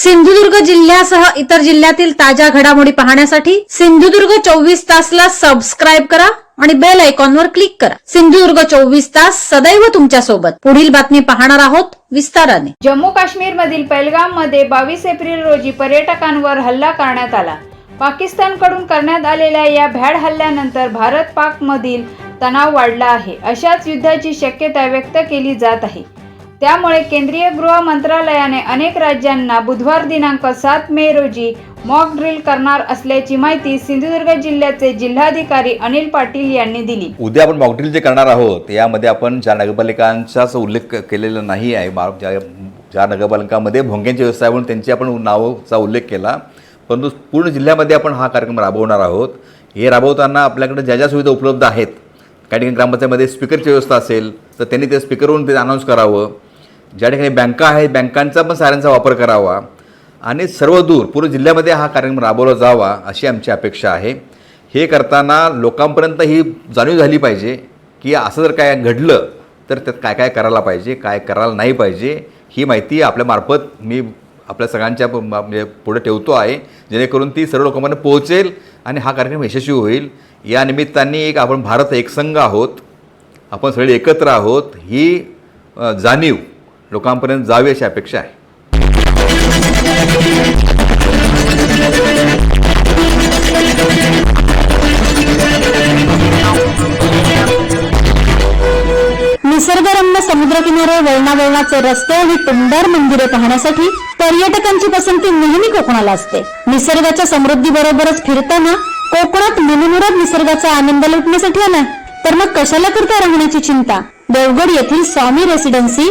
सिंधुदुर्ग जिल्ह्यासह इतर जिल्ह्यातील ताज्या घडामोडी पाहण्यासाठी सिंधुदुर्ग चोवीस तासला सबस्क्राईब करा आणि बेल आयकॉनवर क्लिक करा. सिंधुदुर्ग चोवीस तास सदैव तुमच्यासोबत पुढील बातमी पाहणार आहोत विस्ताराने. जम्मू काश्मीरमधील मध्ये बावीस एप्रिल रोजी पर्यटकांवर हल्ला करण्यात आला. पाकिस्तानकडून करण्यात आलेल्या या भ्याड हल्ल्यानंतर भारत पाकमधील तणाव वाढला आहे. अशाच युद्धाची शक्यता व्यक्त केली जात आहे. त्यामुळे केंद्रीय गृह मंत्रालयाने अनेक राज्यांना बुधवार दिनांक सात मे रोजी मॉक ड्रिल करणार असल्याची माहिती सिंधुदुर्ग जिल्ह्याचे जिल्हाधिकारी अनिल पाटील यांनी दिली. उद्या आपण मॉकड्रिल जे करणार आहोत यामध्ये आपण ज्या नगरपालिकांचाच उल्लेख केलेला नाही आहे ज्या ज्या नगरपालिकांमध्ये भोंग्यांची व्यवस्था आहे म्हणून त्यांची आपण नावाचा उल्लेख केला. परंतु पूर्ण जिल्ह्यामध्ये आपण हा कार्यक्रम राबवणार आहोत. हे राबवताना आपल्याकडे ज्या ज्या सुविधा उपलब्ध आहेत काही ठिकाणी ग्रामपंचायतमध्ये स्पीकरची व्यवस्था असेल तर त्यांनी ते स्पीकरवरून ते अनाऊन्स करावं. ज्या ठिकाणी बँका आहेत बँकांचा पण साऱ्यांचा वापर करावा. आणि सर्व दूर पूर्ण जिल्ह्यामध्ये हा कार्यक्रम राबवला जावा अशी आमची अपेक्षा आहे. हे करताना लोकांपर्यंत ही जाणीव झाली पाहिजे की असं जर काय घडलं तर त्यात काय काय करायला पाहिजे काय करायला नाही पाहिजे ही माहिती आपल्यामार्फत मी आपल्या सगळ्यांच्या म्हणजे पुढे ठेवतो आहे जेणेकरून ती सर्व लोकांपर्यंत पोहोचेल आणि हा कार्यक्रम यशस्वी होईल. या निमित्ताने एक आपण भारत एकसंघ आहोत. आपण सगळे एकत्र आहोत. ही जाणीव लोकांपर्यंत जावी अशी अपेक्षा आहे. निसर्गरम्य समुद्रकिनारे वळणावळणाचे रस्ते आणि टुमदार मंदिरे पाहण्यासाठी पर्यटकांची पसंती नेहमी कोकणाला असते. निसर्गाच्या समृद्धी बरोबरच फिरताना कोकणात मनमुराद निसर्गाचा आनंद लुटण्यासाठी आला तर मग कशाला करता राहण्याची चिंता? देवगड येथील Swami residency